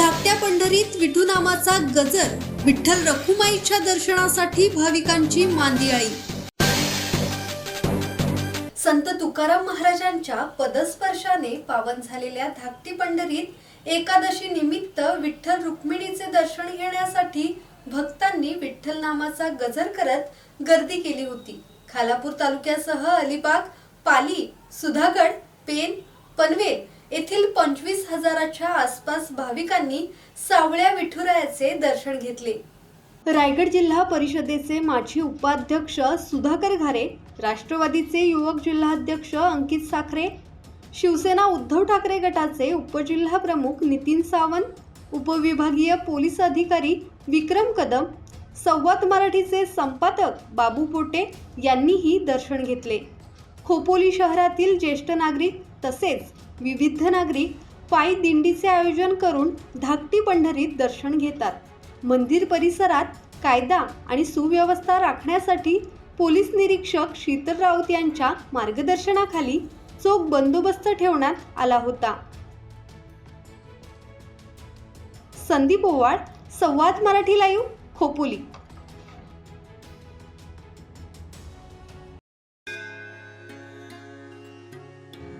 धाकट्या पंढरीत विठू नामाचा गजर विठ्ठल रखुमाईच्या दर्शनासाठी भाविकांची मांदियाळी. संत तुकाराम महाराजांच्या पदस्पर्शाने पावन झालेल्या धाकटी पंढरीत एकादशी निमित्त विठ्ठल रुक्मिणीचे दर्शन घेण्यासाठी भक्तांनी विठ्ठल नामाचा गजर करत गर्दी केली होती. खालापूर तालुक्यासह अलिबाग पाली सुधागड पेन पनवेल येथील पंचवीस हजाराच्या आसपास भाविकांनी सावळ्या विठुरायाचे दर्शन घेतले. रायगड जिल्हा परिषदेचे माजी उपाध्यक्ष सुधाकर घारे राष्ट्रवादीचे युवक जिल्हाध्यक्ष अंकित साखरे शिवसेना उद्धव ठाकरे गटाचे उपजिल्हा प्रमुख नितीन सावंत उपविभागीय पोलीस अधिकारी विक्रम कदम संवाद मराठीचे संपादक बाबू पोटे यांनीही दर्शन घेतले. खोपोली शहरातील ज्येष्ठ नागरिक तसेच विविध नागरिक पायी दिंडीचे आयोजन करून धाकटी पंढरीत दर्शन घेतात. मंदिर परिसरात कायदा आणि सुव्यवस्था राखण्यासाठी पोलीस निरीक्षक शीतल राऊत यांच्या मार्गदर्शनाखाली चोख बंदोबस्त ठेवण्यात आला होता. संदीप ओवाळ संवाद मराठी लाईव्ह खोपोली.